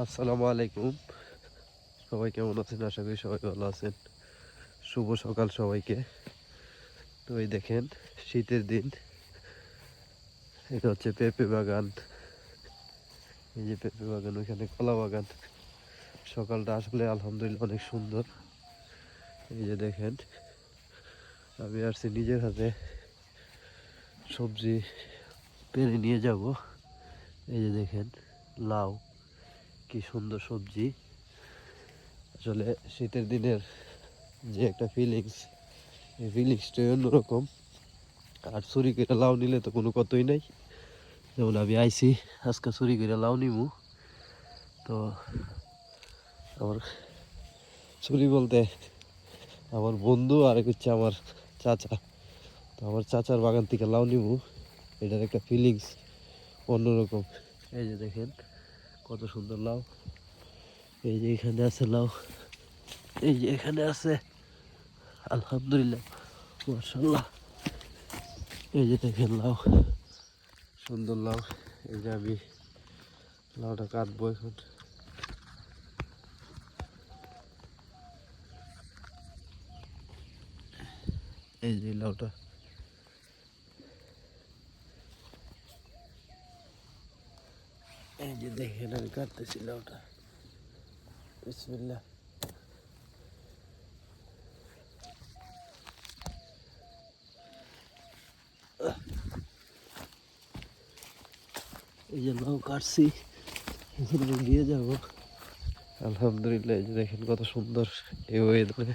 আসসালামু আলাইকুম। সবাই কেমন আছেন? আশা করি সবাই ভালো আছেন। শুভ সকাল সবাইকে। তো এই দেখেন, শীতের দিন। এটা হচ্ছে পেঁপে বাগান। এই যে পেঁপে বাগান, ওইখানে কলা বাগান। সকালটা আসলে আলহামদুলিল্লাহ অনেক সুন্দর। এই যে দেখেন, আমি আসছি নিজের হাতে সবজি পেরে নিয়ে যাব। এই যে দেখেন, লাউ। কি সুন্দর সবজি। আসলে শীতের দিনের যে একটা ফিলিংস এই ফিলিংসটাই অন্যরকম। আর চুরি করে লাউ নিলে তো কোনো কতই নাই। যেমন আমি আইছি, আজকে চুরি করে লাউ নিমু। তো আমার চুরি বলতে আমার বন্ধু আর হচ্ছে আমার চাচা। তো আমার চাচার বাগান থেকে লাউ নিমু। এটার একটা ফিলিংস অন্যরকম। এই যে দেখেন। কত সুন্দর লাউ। এই যে এখানে আছে লাউ। এই যে এখানে আছে, আলহামদুলিল্লাহ মার্শাল্লাহ এই যে দেখেন লাউ, সুন্দর লাউ। এই যে আমি লাউটা কাটবো এখন। এই যে লাউটা। এই যে দেখেন, আমি কাটতেছি লাউটা। বিসমিল্লাহ। এই যে লাউ কাটছি নিয়ে যাব। আলহামদুলিল্লাহ, এই যে দেখেন কত সুন্দর এই ওয়েদারে